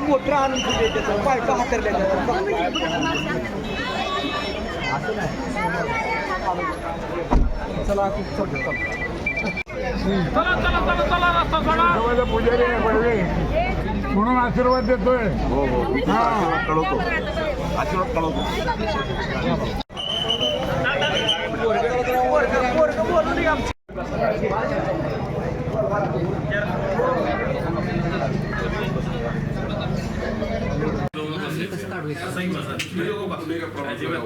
Motor आणून दिले त्याचं पायपा हातरले चला देवाला पुजारी आहे पडवे म्हणून आशीर्वाद देतोय हा कळवतो. आशीर्वाद कळवतो पोरग बोलून ये आमची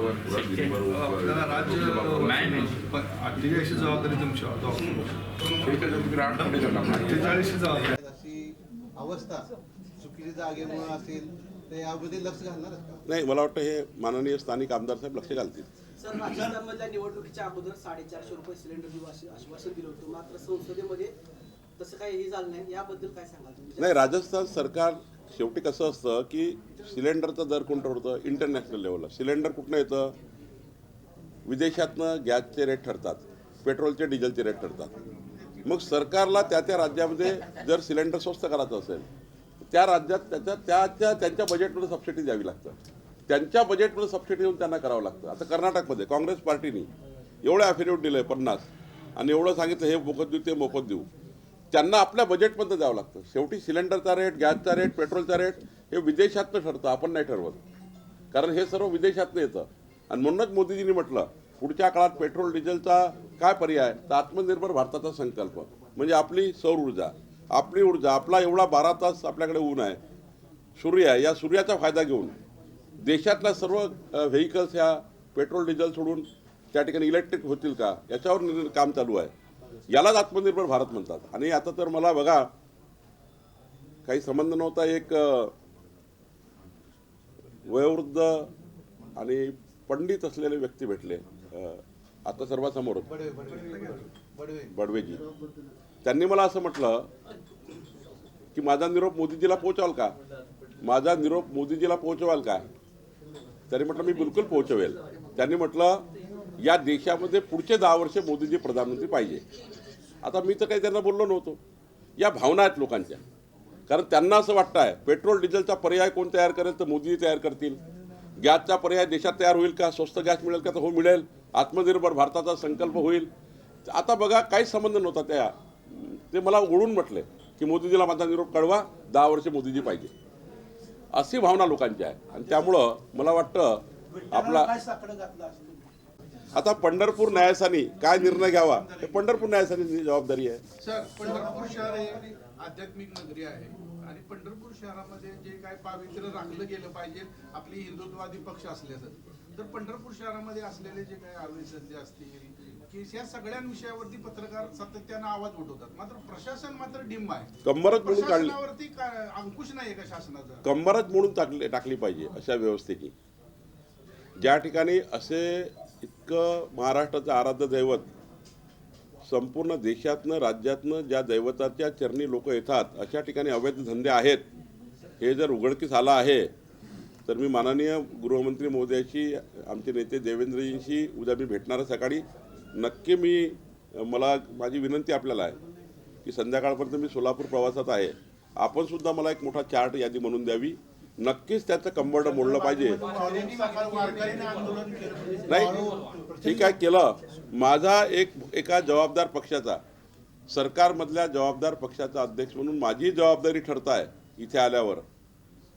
आपल्याला राज्य पण अठ्ठेचाळीसची जबाबदारी तुमची अठ्ठेचाळीसची जबाबदारी अशी अवस्था चुकीच्या जागेमुळे असेल तर यामध्ये लक्ष घालणार का नाही मला वाटतं हे माननीय स्थानिक आमदार साहेब लक्ष घालतील. सर राजस्थानमधल्या निवडणुकीच्या अगोदर साडेचारशे रुपये सिलेंडर देऊ आश्वासन दिलं होतं. मात्र संसदेमध्ये तसं काही हे झालं नाही. याबद्दल काय सांगाल तुम्ही? नाही राजस्थान सरकार शेवटी कसं असतं की सिलेंडरचा दर कोणतं होतं इंटरनॅशनल लेवलला सिलेंडर कुठनं येतं? विदेशातनं गॅसचे रेट ठरतात. पेट्रोलचे डिझेलचे रेट ठरतात. मग सरकारला त्या त्या राज्यामध्ये जर सिलेंडर स्वस्त करायचं असेल त्या राज्यात त्याच्या त्याच्या त्यांच्या बजेटमध्ये सबसिडी द्यावी लागतं. त्यांच्या बजेटमध्ये सबसिडी देऊन त्यांना करावं लागतं. आता कर्नाटकमध्ये काँग्रेस पार्टीने एवढं ॲफिडेविट दिलं आहे पन्नास. आणि एवढं सांगितलं हे मोफत देऊ ते मोफत देऊ. त्यांना आपल्या बजेटमध्ये जावं लागतं. शेवटी सिलेंडरचा रेट गॅसचा रेट पेट्रोलचा रेट हे विदेशातनं ठरतं. आपण नाही ठरवत. कारण हे सर्व विदेशातनं येतं. आणि म्हणूनच मोदीजींनी म्हटलं पुढच्या काळात पेट्रोल डिझेलचा काय पर्याय? तर आत्मनिर्भर भारताचा संकल्प. म्हणजे आपली सौर ऊर्जा आपली ऊर्जा आपला एवढा बारा तास आपल्याकडे ऊन आहे. सूर्य आहे. या सूर्याचा फायदा घेऊन देशातल्या सर्व व्हेकल्स ह्या पेट्रोल डिझेल सोडून त्या ठिकाणी इलेक्ट्रिक होतील का? याच्यावर निर्णय- काम चालू आहे. यालाच आत्मनिर्भर भारत म्हणतात. आणि आता तर मला बघा काही संबंध नव्हता एक वयोवृद्ध आणि पंडित असलेले व्यक्ती भेटले. आता सर्वांसमोर बडवेजी. त्यांनी मला असं म्हटलं की माझा निरोप मोदीजीला पोहोचवाल का? माझा निरोप मोदीजीला पोहोचवाल का? त्यांनी म्हटलं मी बिलकुल पोहोचवेल. त्यांनी म्हटलं या देशामध्ये पुढचे दहा वर्ष मोदीजी प्रधानमंत्री पाहिजे. आता मी तर काही त्यांना बोललो नव्हतो. या भावना आहेत लोकांच्या. कारण त्यांना असं वाटतं आहे पेट्रोल डिझेलचा पर्याय कोण तयार करेल तर मोदीजी तयार करतील. गॅसचा पर्याय देशात तयार होईल का? स्वस्त गॅस मिळेल का? तर हो मिळेल. आत्मनिर्भर भारताचा संकल्प होईल. आता बघा काहीच संबंध नव्हता त्या. ते मला ओढून म्हटले की मोदीजीला माझा निरोप कळवा दहा वर्ष मोदीजी पाहिजे. अशी भावना लोकांची आहे. आणि त्यामुळं मला वाटतं आपला आता पंढरपूर न्यायासानी काय निर्णय घ्यावा? हे पंढरपूर न्यायासानी जबाबदारी आहे. सर पंढरपूर शहर हे आध्यात्मिक नगरी आहे. आणि पंढरपूर शहरामध्ये जे काय पावित्र्य राखलं गेलं पाहिजे आपली हिंदुत्ववादी पक्ष असल्याचं. तर पंढरपूर शहरामध्ये असलेले जे काही आवेशद्य असतील की या सगळ्या विषयावरती पत्रकार सातत्यानं आवाज उठवतात. मात्र प्रशासन मात्र डिंब आहे. कंबरच म्हणून काढली प्रशासनावरती काय अंकुश नाही का शासनाचा? कंबरच म्हणून टाकली टाकली पाहिजे अशा व्यवस्थेची. ज्या ठिकाणी असे इतकं महाराष्ट्राचं आराध्य दैवत संपूर्ण देशातनं राज्यातनं ज्या दैवताच्या चरणी लोक येतात अशा ठिकाणी अवैध धंदे आहेत. हे जर उघडकीस आलं आहे तर मी माननीय गृहमंत्री महोदयाशी आमचे नेते देवेंद्रजींशी उद्या मी भेटणार सकाळी. नक्की मी मला माझी विनंती आपल्याला आहे की संध्याकाळपर्यंत मी सोलापूर प्रवासात आहे. आपण सुद्धा मला एक मोठा चार्ट यादी म्हणून द्यावी. नक्कीच त्याचं कंबरड मोडलं पाहिजे नाही ठीक आहे केलं माझा एक एका जबाबदार पक्षाचा सरकारमधल्या जबाबदार पक्षाचा अध्यक्ष म्हणून माझी जबाबदारी ठरत आहे इथे आल्यावर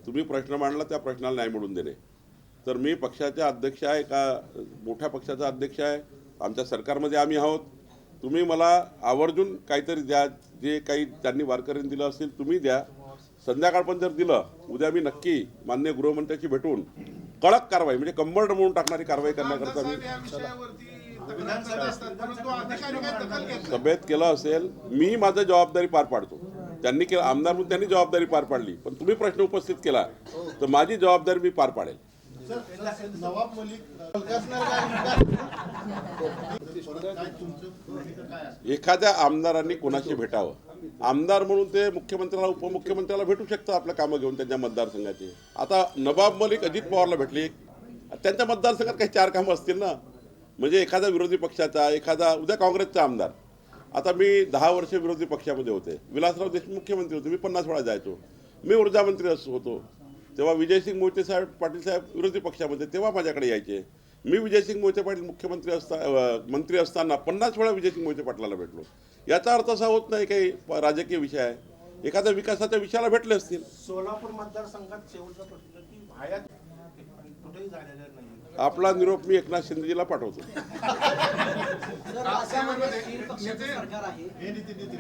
तुम्ही प्रश्न मांडला त्या प्रश्नाला नाही मिळून देणे तर मी पक्षाचा अध्यक्ष आहे का मोठ्या पक्षाचा अध्यक्ष आहे आमच्या सरकारमध्ये आम्ही आहोत तुम्ही मला आवर्जून काहीतरी द्या जे काही त्यांनी वारकऱ्यांनी दिलं असेल तुम्ही द्या संध्याकाळ पण जर दिलं उद्या मी नक्की मान्य गृहमंत्र्याशी भेटून कडक कारवाई म्हणजे कंबरड म्हणून टाकणारी कारवाई करण्याकरता मी. सभेत केलं असेल मी माझं जबाबदारी पार पाडतो. त्यांनी केलं आमदार म्हणून त्यांनी जबाबदारी पार पाडली. पण तुम्ही प्रश्न उपस्थित केला तर माझी जबाबदारी मी पार पाडेल. नवाब मलिक एखाद्या आमदारांनी कोणाशी भेटावं? आमदार म्हणून ते मुख्यमंत्र्याला उपमुख्यमंत्र्याला भेटू शकतात आपलं कामं घेऊन त्यांच्या मतदारसंघाचे. आता नवाब मलिक अजित पवारला भेटले. त्यांच्या मतदारसंघात काही चार कामं असतील ना? म्हणजे एखादा विरोधी पक्षाचा एखादा उद्या काँग्रेसचा आमदार. आता मी दहा वर्ष विरोधी पक्षामध्ये होते. विलासराव देशमुख मुख्यमंत्री होते. मी पन्नास वेळा जायचो. मी ऊर्जा मंत्री होतो तेव्हा विजयसिंग मोहिते साहेब पाटील साहेब विरोधी पक्षामध्ये तेव्हा माझ्याकडे यायचे. मी विजयसिंग मोहिते पाटील मुख्यमंत्री असता मंत्री असताना पन्नास वेळा विजयसिंग मोहिते पाटलाला भेटलो. याचा अर्थ असा होत नाही काही राजकीय विषय आहे. एखाद्या विकासाच्या विषयाला भेटले असतील. सोलापूर मतदारसंघात शेवटचा प्रश्न की भाया कुठेही झालेला नाही. आपला निरोप मी एकनाथ शिंदेजीला पाठवतो. पक्षाचं सरकार आहे.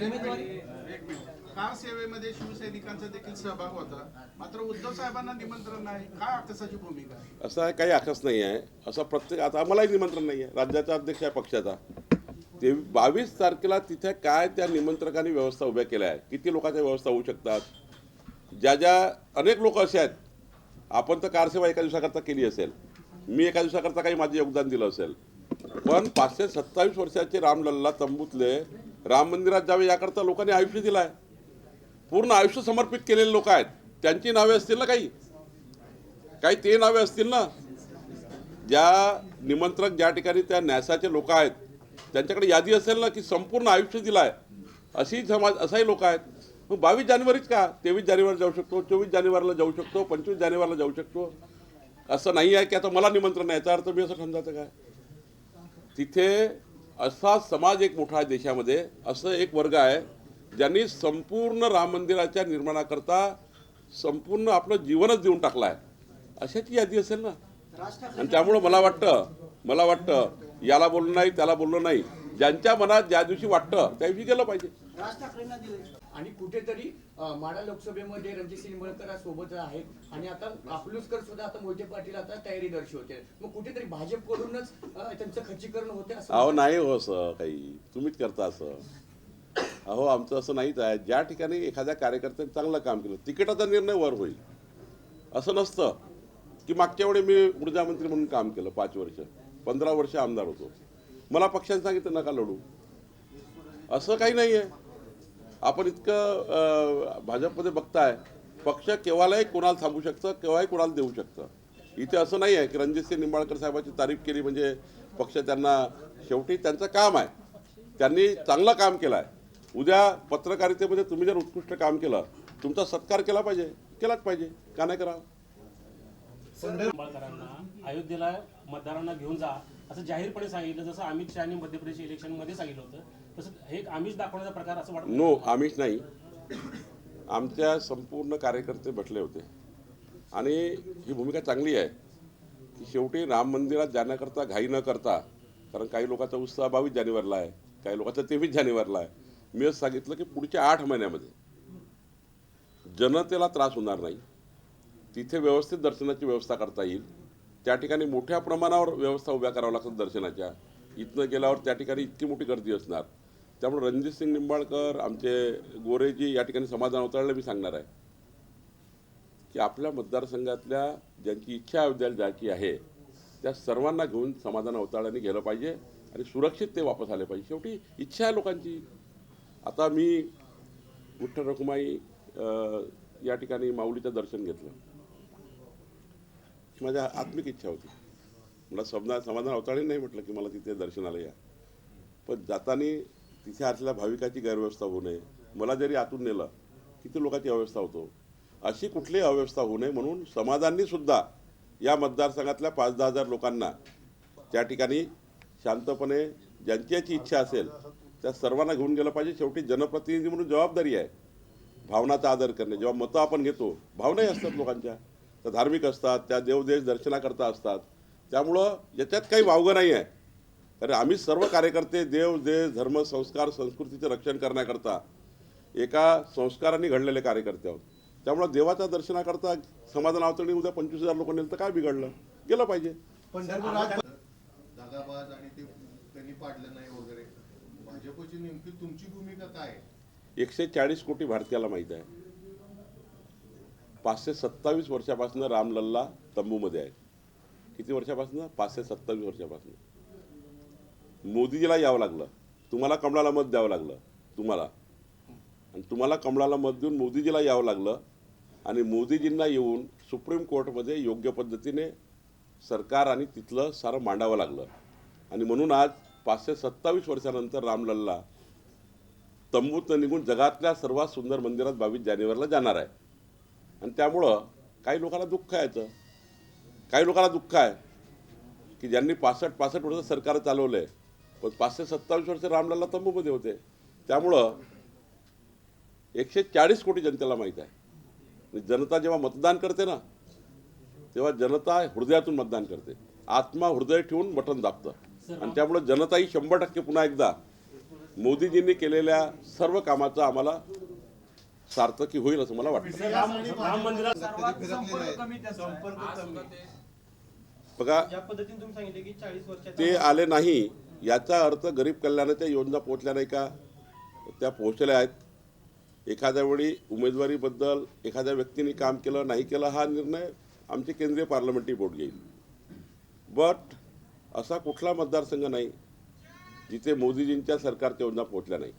उमेदवारी एक मिनिट. कार सेवेमध्ये शिवसैनिकांचा देखील सहभाग होता. मात्र उद्धव साहेबांना निमंत्रण नाही. काय आकसाची भूमिका असा काही आकस नाही आहे. असं प्रत्येक आता आम्हालाही निमंत्रण नाही आहे. राज्याचा अध्यक्ष आहे पक्षाचा. ते बावीस तारखेला तिथे काय त्या निमंत्रकांनी व्यवस्था उभ्या केल्या आहे किती लोकांच्या व्यवस्था होऊ शकतात? ज्या ज्या अनेक लोक असे आहेत आपण तर कारसेवा एका दिवसाकरता केली असेल. मी एका दिवसाकरता काही माझे योगदान दिलं असेल. पण पाचशे सत्तावीस वर्षाचे रामलल्ला तंबूतले राम मंदिरात जावे याकरता लोकांनी आयुष्य दिलं आहे पूर्ण आयुष्य समर्पित केलेले लोक आहेत. त्यांची नावे असतील ना काही? काही ते नावे असतील ना? ज्या निमंत्रक ज्या ठिकाणी त्या न्यासाचे लोक आहेत त्यांच्याकडे यादी असेल ना की संपूर्ण आयुष्य दिलं आहे अशी समाज असाही लोक आहेत. मग बावीस जानेवारीच का? तेवीस जानेवारी जाऊ शकतो चोवीस जानेवारीला जाऊ शकतो पंचवीस जानेवारीला जाऊ शकतो. असं नाही आहे की आता मला निमंत्रण आहे याचा अर्थ मी असं समजायचं काय? तिथे असा समाज एक मोठा आहे देशामध्ये असं एक वर्ग आहे ज्यांनी संपूर्ण राम मंदिराच्या निर्माणाकरता संपूर्ण आपलं जीवनच देऊन टाकलं आहे अशाची यादी असेल ना? आणि त्यामुळं मला वाटतं मला वाटतं याला बोललं नाही त्याला बोललं नाही. ज्यांच्या मनात ज्या दिवशी वाटतं त्या दिवशी गेलं पाहिजे. राज ठाकरेंना दिले आणि कुठेतरी माढा लोकसभेमध्ये रणजितसिंह निंबाळकर सोबत आहेत आणि आता अकलूजकर सुद्धा आता मोहिते पाटील आता तयारी दर्शवते. मग कुठेतरी भाजपकडूनच त्यांचं खच्चीकरण होते असं अहो नाही हो असं काही. तुम्हीच करता असं. अहो आमचं असं नाहीच आहे. ज्या ठिकाणी एखाद्या कार्यकर्त्याने चांगलं काम केलं तिकिटाचा निर्णय वर होईल. असं नसतं की मागच्या वेळी मी ऊर्जामंत्री म्हणून काम केलं पाच वर्ष. पंधरा वर्ष आमदार होतो. मला पक्षाने सांगितलं नका लढू. असं काही नाही आहे आपण इतकं भाजपमध्ये बघताय. पक्ष केव्हालाही कोणाला थांबू शकतं केव्हाही कोणाला देऊ शकतं. इथे असं नाही आहे की रणजितसिंह निंबाळकर साहेबाची तारीफ केली म्हणजे पक्ष त्यांना शेवटी त्यांचं काम आहे. त्यांनी चांगलं काम केलं आहे उद्या पत्रकारितेमध्ये तुम्ही जर उत्कृष्ट काम केलं तुमचा सत्कार केला पाहिजे केलाच पाहिजे. का नाही निंबाळकरांना अयोध्येला मतदारांना घेऊन जा असं जाहीरपणे सांगितलं जसं अमित शहानी मध्य प्रदेश इलेक्शनमध्ये सांगितलं होतं तसं हे आमिष दाखवण्याचा प्रकार असं वाटतं? नो आमिष नाही. आमच्या संपूर्ण कार्यकर्ते बसले होते. आणि ही भूमिका चांगली आहे की शेवटी राम मंदिरात जाण्याकरता घाई न करता कारण काही लोकांचा उत्साह बावीस जानेवारीला आहे काही लोकांचा तेवीस जानेवारीला आहे मी असं सांगितलं की पुढच्या आठ महिन्यामध्ये जनतेला त्रास होणार नाही. तिथे व्यवस्थित दर्शनाची व्यवस्था करता येईल. त्या ठिकाणी मोठ्या प्रमाणावर व्यवस्था उभ्या कराव्या लागतात दर्शनाच्या. इथनं गेल्यावर त्या ठिकाणी इतकी मोठी गर्दी असणार. त्यामुळे रणजित सिंग निंबाळकर आमचे गोरेजी या ठिकाणी समाधान अवतरले मी सांगणार आहे. की आपल्या मतदारसंघातल्या ज्यांची इच्छा अयोध्याला जायची आहे त्या सर्वांना घेऊन समाधान अवताळ्याने गेलं पाहिजे आणि सुरक्षित ते वापस आले पाहिजे. शेवटी इच्छा आहे लोकांची. आता मी विठ्ठल रखुमाई या ठिकाणी माऊलीचं दर्शन घेतलं. ही माझ्या आत्मिक इच्छा होती. मला समजा समाधान अवताळी नाही म्हटलं की मला तिथे दर्शनाला या. पण जाताना तिथे असलेल्या भाविकाची गैरव्यवस्था होऊ नये. मला जरी आतून नेलं किती लोकांची अव्यवस्था होतो? अशी कुठलीही अव्यवस्था होऊ नये म्हणून समाजांनी सुद्धा या मतदारसंघातल्या पाच दहा हजार लोकांना त्या ठिकाणी शांतपणे ज्यांची याची इच्छा असेल त्या सर्वांना घेऊन गेलं पाहिजे. शेवटी जनप्रतिनिधी म्हणून जबाबदारी आहे. भावनाचा आदर करणे. जेव्हा मतं आपण घेतो भावनाही असतात लोकांच्या. त्या धार्मिक असतात त्या देवदेश दर्शनाकरता असतात. त्यामुळं याच्यात काही वावगं नाही आहे. कारण आम्ही सर्व कार्यकर्ते देव देश धर्म संस्कार संस्कृतीचं रक्षण करण्याकरता एका संस्कारांनी घडलेले कार्यकर्ते आहोत. त्यामुळं देवाच्या दर्शनाकरता समाधान अवतरणी उद्या पंचवीस हजार लोक नेलं तर काय बिघडलं? गेलं पाहिजे. पंढरपूर दगाबाज आणि ते त्यांनी पाडलं नाही. भाजपची नेमकी तुमची भूमिका काय एकशे चाळीस कोटी भारतीयाला माहीत आहे. पाचशे सत्तावीस वर्षापासून रामलल्ला तंबूमध्ये आहे किती वर्षापासून? पाचशे सत्तावीस वर्षापासून. मोदीजीला यावं लागलं. तुम्हाला कमळाला मत द्यावं लागलं. तुम्हाला. आणि तुम्हाला कमळाला मत देऊन मोदीजीला यावं लागलं. आणि मोदीजींना येऊन सुप्रीम कोर्टमध्ये योग्य पद्धतीने सरकार आणि तिथलं सारं मांडावं लागलं. आणि म्हणून आज पाचशे सत्तावीस वर्षानंतर रामलल्ला तंबूतनं निघून जगातल्या सर्वात सुंदर मंदिरात बावीस जानेवारीला जाणार आहे. आणि त्यामुळं काही लोकांना दुःख आहे याचं. काही लोकांना दुःख आहे की ज्यांनी पासष्ट पासष्ट वर्ष सरकार चालवलं आहे पण पाचशे सत्तावीस वर्ष रामलल्ला तंबूमध्ये होते. त्यामुळं एकशे चाळीस कोटी जनतेला माहीत आहे. जनता जेव्हा मतदान करते ना तेव्हा जनता हृदयातून मतदान करते. आत्मा हृदय ठेवून बटन दाबतं. आणि त्यामुळे जनता ही शंभर टक्के पुन्हा एकदा मोदीजींनी केलेल्या सर्व कामाचं आम्हाला सार्थकी होईल असं मला वाटतं. बघा ज्या पद्धतीने तुम्ही सांगितले की चाळीस वर्षात ते आले नाही याचा अर्थ गरीब कल्याणाच्या योजना पोहोचल्या नाही का? त्या पोहोचल्या आहेत. एखाद्या वेळी उमेदवारीबद्दल एखाद्या व्यक्तीने काम केलं नाही केलं हा निर्णय आमचे केंद्रीय पार्लमेंटरी बोर्ड घेईल. बट असा कुठला मतदारसंघ नाही जिथे मोदीजींच्या सरकारच्या योजना पोहोचल्या नाही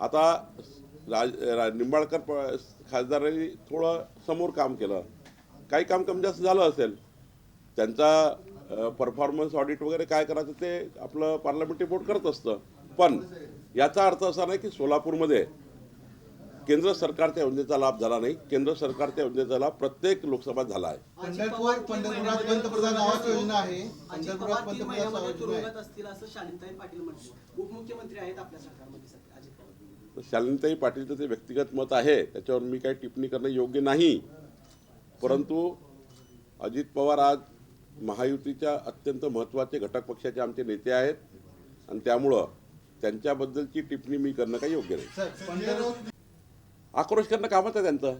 आता राज रा निंबाळकर प खासदारांनी थोडं समोर काम केलं. काही काम कमी जास्त झालं असेल. त्यांचा परफॉर्मन्स ऑडिट वगैरे काय करायचं ते आपलं पार्लमेंटरी बोर्ड करत असतं. पण याचा अर्थ असा नाही की सोलापूरमध्ये केंद्र सरकारच्या योजनेचा लाभ झाला नाही. केंद्र सरकारच्या योजनेचा लाभ प्रत्येक लोकसभात झाला आहे. पंढरपूर पंढरपुरात पंतप्रधान आवास योजना आहे. पंढरपुरात पंतप्रधान महिन्यामध्ये आवास योजना आहे. तुरुंगात असतील असं शालिनताई पाटील म्हणतात. उपमुख्यमंत्री आहेत आपल्या सरकारमध्ये सध्या अजित पवार. शालिनीताई पाटीलचं ते व्यक्तिगत मत आहे त्याच्यावर मी काही टिप्पणी करणं योग्य नाही. परंतु अजित पवार आज महायुतीच्या अत्यंत महत्त्वाचे घटक पक्षाचे आमचे नेते आहेत. आणि त्यामुळं त्यांच्याबद्दलची टिप्पणी मी करणं काही योग्य नाही. सर, आक्रोश करणं कामच आहे त्यांचं.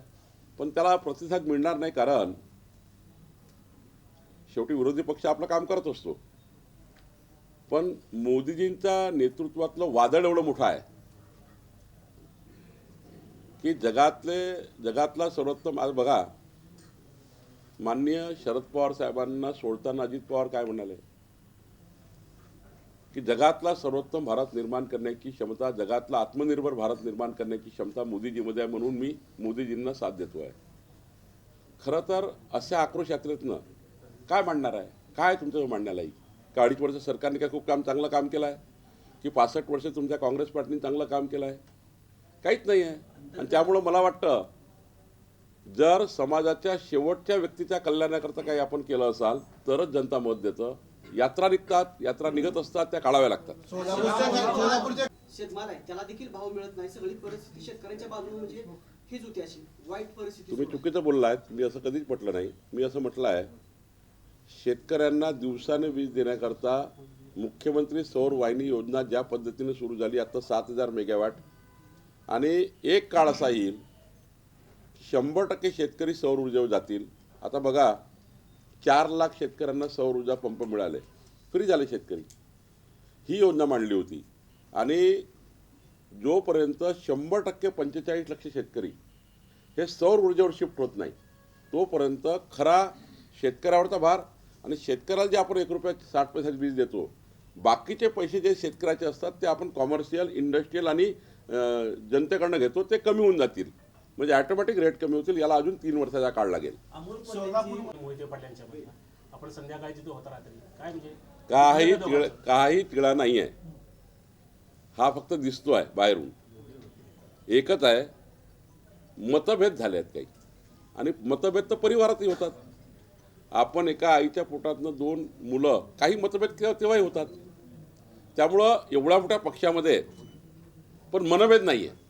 पण त्याला प्रतिसाद मिळणार नाही कारण शेवटी विरोधी पक्ष आपलं काम करत असतो. पण मोदीजींच्या नेतृत्वातलं वादळ एवढं मोठं आहे की जगातले जगातला सर्वोत्तम आज बघा माननीय शरद पवार साहेबांना सोडताना अजित पवार काय म्हणाले? की जगातला सर्वोत्तम भारत निर्माण करण्याची क्षमता जगातला आत्मनिर्भर भारत निर्माण करण्याची क्षमता मोदीजीमध्ये आहे म्हणून मी मोदीजींना साथ देतो आहे. खरं तर अशा आक्रोश यात्रेतनं काय मांडणार आहे? काय तुमचं मांडण्याला येईल? का अडीच वर्ष सरकारने काय खूप काम चांगलं काम केलं आहे? की पासष्ट वर्ष तुमच्या काँग्रेस पार्टीने चांगलं काम केलं आहे? काहीच नाही आहे. आणि त्यामुळं मला वाटतं जर समाजाच्या शेवटच्या व्यक्तीच्या कल्याणाकरता काही आपण केलं असाल तरच जनता मत देतं. यात्रा निघतात यात्रा निघत असतात त्या काढाव्या लागतात. सोलापूरच्या सोलापूरच्या शेतमाल आहे त्याला देखील भाव मिळत नाही सगळी परिस्थिती शेतकऱ्यांच्या बाजूने म्हणजे हीच होती अशी वाईट परिस्थिती तुम्ही. चुकीचं बोललात मी असं कधीच म्हटलं नाही. मी असं म्हटलं आहे शेतकऱ्यांना दिवसाने वीज देण्याकरता मुख्यमंत्री सौर वाहिनी योजना ज्या पद्धतीने सुरू झाली आता सात हजार मेगावॅट. आणि एक काळ असा येईल शंभर टक्के शेतकरी सौर ऊर्जेवर जातील. आता बघा चार लाख शेतकऱ्यांना सौर ऊर्जा पंप मिळाले. फ्री झाले शेतकरी. ही योजना मांडली होती. आणि जोपर्यंत शंभर टक्के पंचेचाळीस लक्ष शेतकरी हे सौर ऊर्जेवर शिफ्ट होत नाही तोपर्यंत खरा शेतकऱ्यावरचा भार आणि शेतकऱ्याला जे आपण एक रुपया साठ पैशाची वीज देतो बाकीचे पैसे जे शेतकऱ्याचे असतात ते आपण कॉमर्शियल इंडस्ट्रीयल आणि जनतेकडनं घेतो ते कमी होऊन जातील. म्हणजे ऑटोमॅटिक रेट कमी होतील याला अजून तीन वर्षाचा काळ लागेल. मोहिते पाटलांच्या मध्ये आपण संध्याकाळी तिथे होता रात्री काय म्हणजे? काही तिळ काही तिळा नाही आहे हा फक्त दिसतो आहे बाहेरून. एकच आहे मतभेद झाले आहेत काही. आणि मतभेद तर परिवारातही होतात. आपण एका आईच्या पोटातनं दोन मुलं काही मतभेद केव्हा तेव्हाही होतात. त्यामुळं एवढ्या मोठ्या पक्षामध्ये पण मनभेद नाही आहे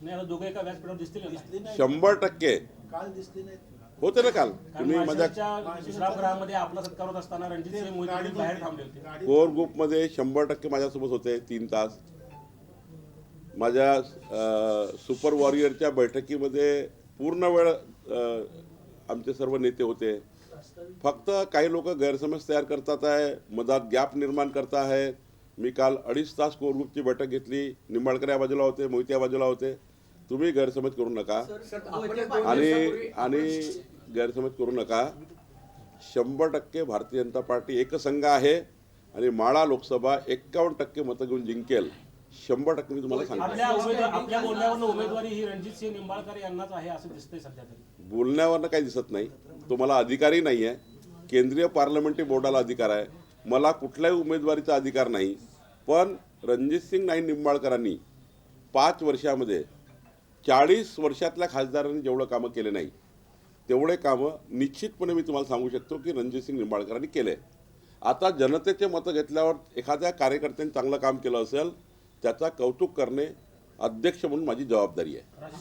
नाही आता दोघं एका व्यासपीठावर दिसतील ना? शंभर टक्के. काल दिसले नाहीत. होते ना काल? कारण तुम्ही माझ्या विश्रामगृहामध्ये आपला सत्कार होत असताना रणजित सिंह मोहिते पाटील बाहेर थांबले होते. कोर ग्रुपमध्ये शंभर टक्के माझ्यासोबत होते तीन तास. माझ्या अ, सुपर वॉरियरच्या बैठकीमध्ये पूर्ण वेळ अ, आमचे सर्व नेते होते. फक्त काही लोक गैरसमज तयार करतात आहे मधात गॅप निर्माण करत आहेत मी काल अडीच तास कोर ग्रुपची बैठक घेतली. निंबाळकर या बाजूला होते मोहिते या बाजूला होते. तुम्ही गैरसमज करू नका. आणि आणि गैरसमज करू नका. शंभर टक्के भारतीय जनता पार्टी एकसंघ आहे आणि माळा लोकसभा एक्कावन्न टक्के मतं घेऊन जिंकेल. शंभर टक्के मी तुम्हाला सांगतो. बोलण्यावरून उमेदवारी ही रणजित सिंह निंबाळकर यांनाच आहे असं दिसतंय सध्या तरी. बोलण्यावरनं काही दिसत नाही. तो मला अधिकारही नाही आहे. केंद्रीय पार्लमेंटरी बोर्डाला अधिकार आहे. मला कुठल्याही उमेदवारीचा अधिकार नाही. पण रणजितसिंग नाईक निंबाळकरांनी पाच वर्षामध्ये चाळीस वर्षातल्या खासदारांनी जेवढं कामं केले नाही तेवढे कामं निश्चितपणे मी तुम्हाला सांगू शकतो की रणजितसिंग निंबाळकरांनी केले. आता जनतेचे मतं घेतल्यावर एखाद्या कार्यकर्त्यांनी चांगलं काम केलं असेल त्याचा कौतुक करणे अध्यक्ष म्हणून माझी जबाबदारी आहे.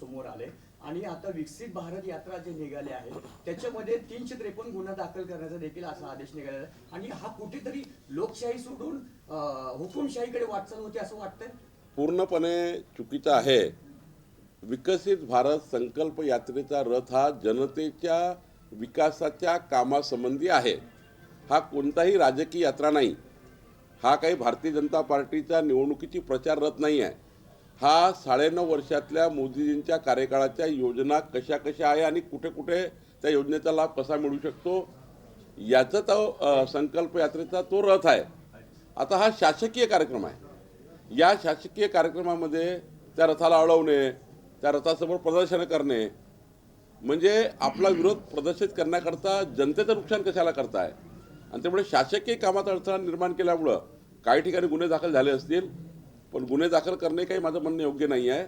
समोर आले. आणि आता विकसित भारत यात्रा जे निघाले आहे त्याच्यामध्ये तीनशे त्रेपन्न गुन्हा दाखल करण्याचा देखील असा आदेश निघालेला आहे. आणि हा कुठेतरी लोकशाही सोडून हुकुमशाहीकडे वाटचाल होते असं वाटतंय? पूर्णपणे चुकीचा आहे. विकसित भारत संकल्प यात्रेचा रथ हा जनतेच्या विकासाच्या कामासंबंधी आहे. हा कोणताही राजकीय यात्रा नाही. हा काही भारतीय जनता पार्टीचा निवडणुकीची प्रचार रथ नाही आहे. हा साडेनऊ वर्षातल्या मोदीजींच्या कार्यकाळाच्या योजना कशा कशा आहे आणि कुठे कुठे त्या योजनेचा लाभ कसा मिळू शकतो याचा तो संकल्प यात्रेचा तो रथ आहे. आता हा शासकीय कार्यक्रम आहे. या शासकीय कार्यक्रमामध्ये त्या रथाला अडवणे त्या रथासमोर प्रदर्शन करणे म्हणजे आपला विरोध प्रदर्शित करण्याकरता जनतेचं नुकसान कशाला करताय? आणि त्यामुळे शासकीय कामात अडथळा निर्माण केल्यामुळं काही ठिकाणी गुन्हे दाखल झाले असतील पण गुन्हे दाखल करणे काही माझं म्हणणं योग्य नाही आहे.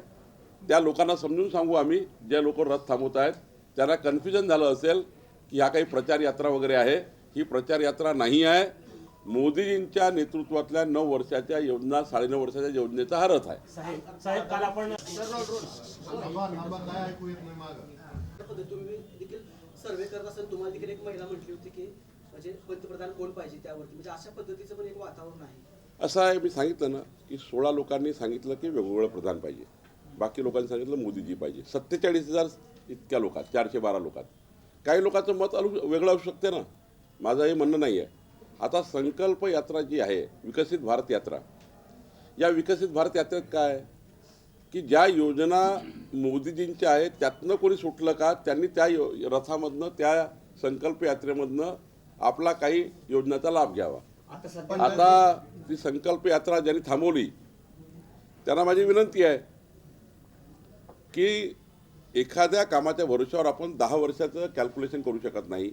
त्या लोकांना समजून सांगू आम्ही जे लोक रथ थांबवत आहेत त्यांना कन्फ्युजन झालं असेल की ह्या काही प्रचार यात्रा वगैरे आहे. ही प्रचार यात्रा नाही आहे. मोदीजींच्या नेतृत्वातल्या नऊ वर्षाच्या योजना साडेनऊ वर्षाच्या योजनेचा हा रथ आहे. साहेब साहेब काल आपण थांबा थांबा काय ऐकू येत नाही मागं त्या पद्धतीने तुम्ही देखील सर्वे करत असताना तुम्हाला देखील एक महिला म्हटली होती की म्हणजे पंतप्रधान कोण पाहिजे त्यावरती? म्हणजे अशा पद्धतीचं पण एक वातावरण आहे. असं आहे मी सांगितलं ना की सोळा लोकांनी सांगितलं की वेगवेगळं प्रधान पाहिजे. बाकी लोकांनी सांगितलं मोदीजी पाहिजे. सत्तेचाळीस हजार इतक्या लोकात चारशे बारा लोकात. काही लोकांचं मत अलू वेगळं असू शकते ना. माझं हे म्हणणं नाही आहे आता संकल्प यात्रा जी आहे विकसित भारत यात्रा या विकसित भारत यात्रेत काय? की ज्या योजना मोदीजींच्या आहेत त्यातनं कोणी सुटलं का? त्यांनी त्या यो रथामधनं त्या संकल्प यात्रेमधनं आपला काही योजनाचा लाभ घ्यावा. आता ती संकल्प यात्रा ज्यांनी थांबवली त्यांना माझी विनंती आहे की एखाद्या कामाच्या भरोश्यावर आपण दहा वर्षाचं कॅल्क्युलेशन करू शकत नाही.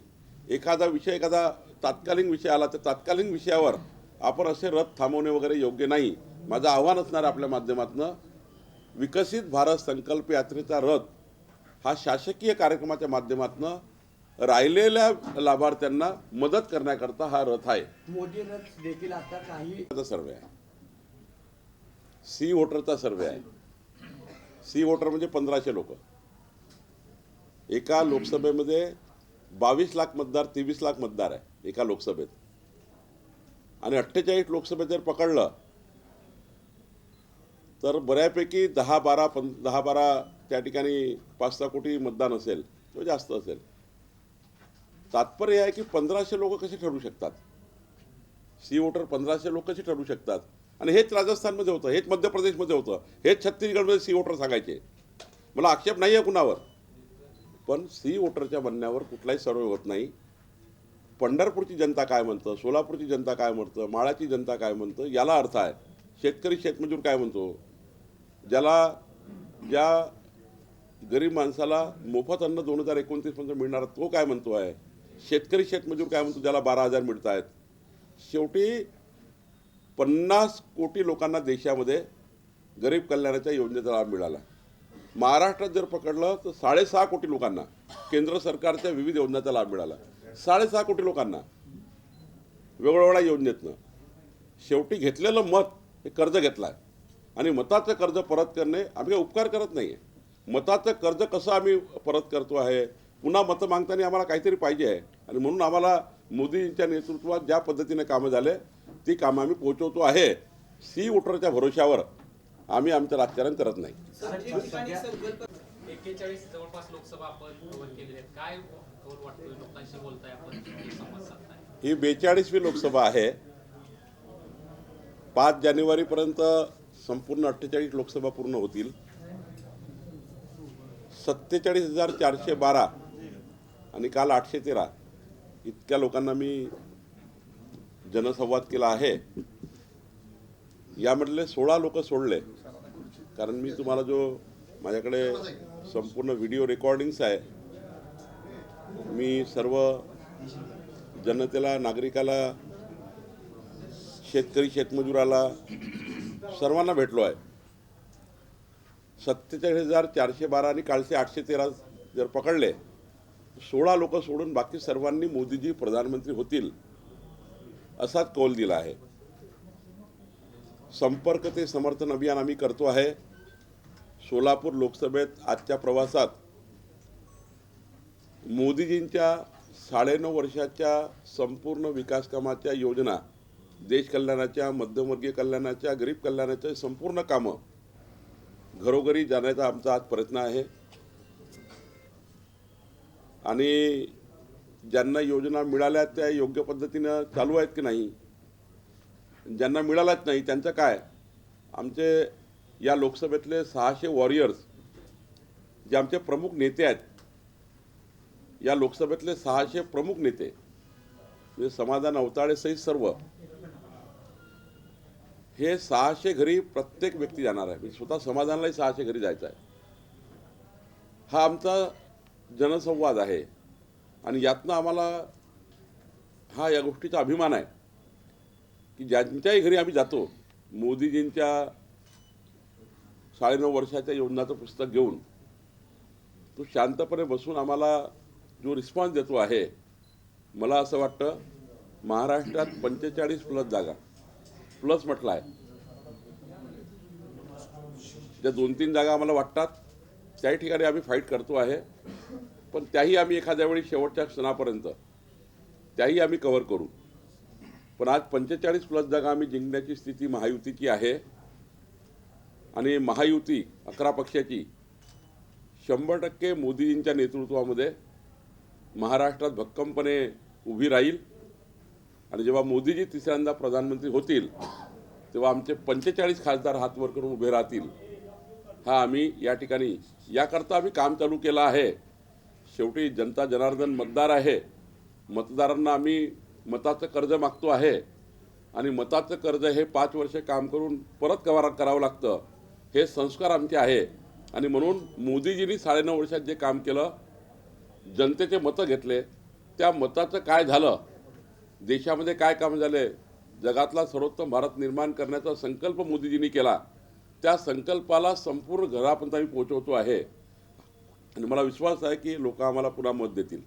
एखादा विषय एखादा तात्कालीन विषय आला तर तात्कालीन विषयावर आपण असे रथ थांबवणे वगैरे योग्य नाही. माझं आव्हान असणार आपल्या माध्यमातनं विकसित भारत संकल्प यात्रेचा रथ हा शासकीय कार्यक्रमाच्या माध्यमातनं राहिलेल्या लाभार्थ्यांना मदत करण्याकरता हा रथ आहे. मोदी रथ देखील आता काही सर्वे आहे. सी वोटरचा सर्वे आहे. सी वोटर म्हणजे पंधराशे लोक. एका लोकसभेमध्ये बावीस लाख मतदार तेवीस लाख मतदार आहे. एका लोकसभेत. आणि अठ्ठेचाळीस लोकसभेत जर पकडलं तर बऱ्यापैकी दहा बारा पं दहा बारा त्या ठिकाणी पाच सहा कोटी मतदान असेल किंवा जास्त असेल. तात्पर्य आहे की पंधराशे लोक कसे ठरू शकतात? सी वोटर पंधराशे लोक कसे ठरू शकतात? आणि हेच राजस्थानमध्ये होतं हेच मध्य प्रदेशमध्ये होतं हेच छत्तीसगडमध्ये सी वोटर सांगायचे. मला आक्षेप नाही आहे कुणावर पण सी वोटरच्या म्हणण्यावर कुठलाही सर्वे होत नाही. पंढरपूरची जनता काय म्हणतं सोलापूरची जनता काय म्हणतं माळाची जनता काय म्हणतं याला अर्थ आहे. शेतकरी शेतमजूर काय म्हणतो? ज्याला ज्या गरीब माणसाला मोफत अन्न दोन हजार एकोणतीसपर्यंत मिळणार तो काय म्हणतो आहे? शेतकरी शेतमजूर काय म्हणतो? ज्याला बारा हजार मिळत आहेत. शेवटी पन्नास कोटी लोकांना देशामध्ये गरीब कल्याणाच्या योजनेचा लाभ मिळाला. महाराष्ट्रात जर पकडलं तर साडेसहा कोटी लोकांना केंद्र सरकारच्या विविध योजनांचा लाभ मिळाला. साडेसहा कोटी लोकांना वेगवेगळ्या योजनेतनं शेवटी घेतलेलं मत हे कर्ज घेतलं आहे आणि मताचं कर्ज परत करणे आम्ही काही उपकार करत नाही आहे मताचं कर्ज कसं आम्ही परत करतो आहे? पुन्हा मतं मागताना आम्हाला काहीतरी पाहिजे आहे. आणि म्हणून आम्हाला मोदींच्या नेतृत्वात ज्या पद्धतीने कामं झाले ती कामं आम्ही पोहोचवतो आहे. सी वोटरच्या भरोश्यावर आम्ही आमचं राजकारण करत नाही. ही बेचाळीसवी लोकसभा आहे. पाच जानेवारीपर्यंत संपूर्ण अठ्ठेचाळीस लोकसभा पूर्ण होतील. सत्तेचाळीस हजार चारशे बारा आणि काल आठशे तेरा. इतक्या लोकांना मी जनसंवाद केला आहे. यामधले सोळा लोक सोडले. कारण मी तुम्हाला जो माझ्याकडे संपूर्ण व्हिडिओ रेकॉर्डिंग्स आहे मी सर्व जनतेला नागरिकाला शेतकरी शेतमजुराला सर्वांना भेटलो आहे. सत्तेचाळीस हजार चारशे बारा आणि कालचे आठशे तेरा जर पकडले सोळा लोक सोडून बाकी सर्वांनी मोदीजी प्रधानमंत्री होतील असाच कौल दिला आहे. संपर्क ते समर्थन अभियान आम्ही करतो आहे. सोलापूर लोकसभेत आजच्या प्रवासात मोदीजींच्या साडेनऊ वर्षाच्या संपूर्ण विकास कामाच्या योजना देश कल्याणाच्या मध्यमवर्गीय कल्याणाच्या गरीब कल्याणाच्या संपूर्ण कामं घरोघरी जाण्याचा आमचा आज प्रयत्न आहे. आणि ज्यांना योजना मिळाल्या त्या योग्य पद्धतीनं चालू आहेत की नाही ज्यांना मिळालाच नाही त्यांचं काय? आमचे या लोकसभेतले सहाशे वॉरियर्स जे आमचे प्रमुख नेते आहेत या लोकसभेतले सहाशे प्रमुख नेते म्हणजे समाधान अवताळेसहित सर्व हे सहाशे घरी प्रत्येक व्यक्ती जाणार आहे. म्हणजे स्वतः समाधानलाही सहाशे घरी जायचं आहे. हा आमचा जनसंवाद आहे. आणि यातनं आम्हाला हा या गोष्टीचा अभिमान आहे की ज्यांच्याही घरी आम्ही जातो मोदीजींच्या साडेनऊ वर्षाच्या योजनाचं पुस्तक घेऊन तो शांतपणे बसून आम्हाला जो रिस्पॉन्स देतो आहे मला असं वाटतं महाराष्ट्रात पंचेचाळीस प्लस जागा. प्लस म्हटलं आहे ज्या दोन तीन जागा आम्हाला वाटतात त्याही ठिकाणी आम्ही फाईट करतो आहे पण त्याही आम्ही एखाद्या वेळी शेवटच्या क्षणापर्यंत त्याही आम्ही कव्हर करू. पण आज पंचेचाळीस प्लस जागा आम्ही जिंकण्याची स्थिती महायुतीची आहे आणि महायुती अकरा पक्षाची शंभर टक्के मोदीजींच्या नेतृत्वामध्ये महाराष्ट्रात भक्कमपणे उभी राहील. आणि जेव्हा मोदीजी तिसऱ्यांदा प्रधानमंत्री होतील तेव्हा आमचे पंचेचाळीस खासदार हातवर करून उभे राहतील. हा आम्ही या ठिकाणी याकरता आम्ही काम चालू केलं आहे. शेवटी जनता जनार्दन मतदार आहे. मतदारांना आम्ही मताचं कर्ज मागतो आहे. आणि मताचं कर्ज हे पाच वर्ष काम करून परत कवार करावं लागतं. हे संस्कार आमचे आहे. आणि म्हणून मोदीजींनी साडेनऊ वर्षात जे काम केलं जनतेचे मतं घेतले. त्या मताचं काय झालं? देशामध्ये काय काम झाले? जगातला सर्वोत्तम भारत निर्माण करण्याचा संकल्प मोदीजींनी केला. त्या संकल्पाला संपूर्ण घरापर्यंत आम्ही पोहोचवतो आहे. आणि मला विश्वास आहे की लोक आम्हाला पुन्हा मत देतील.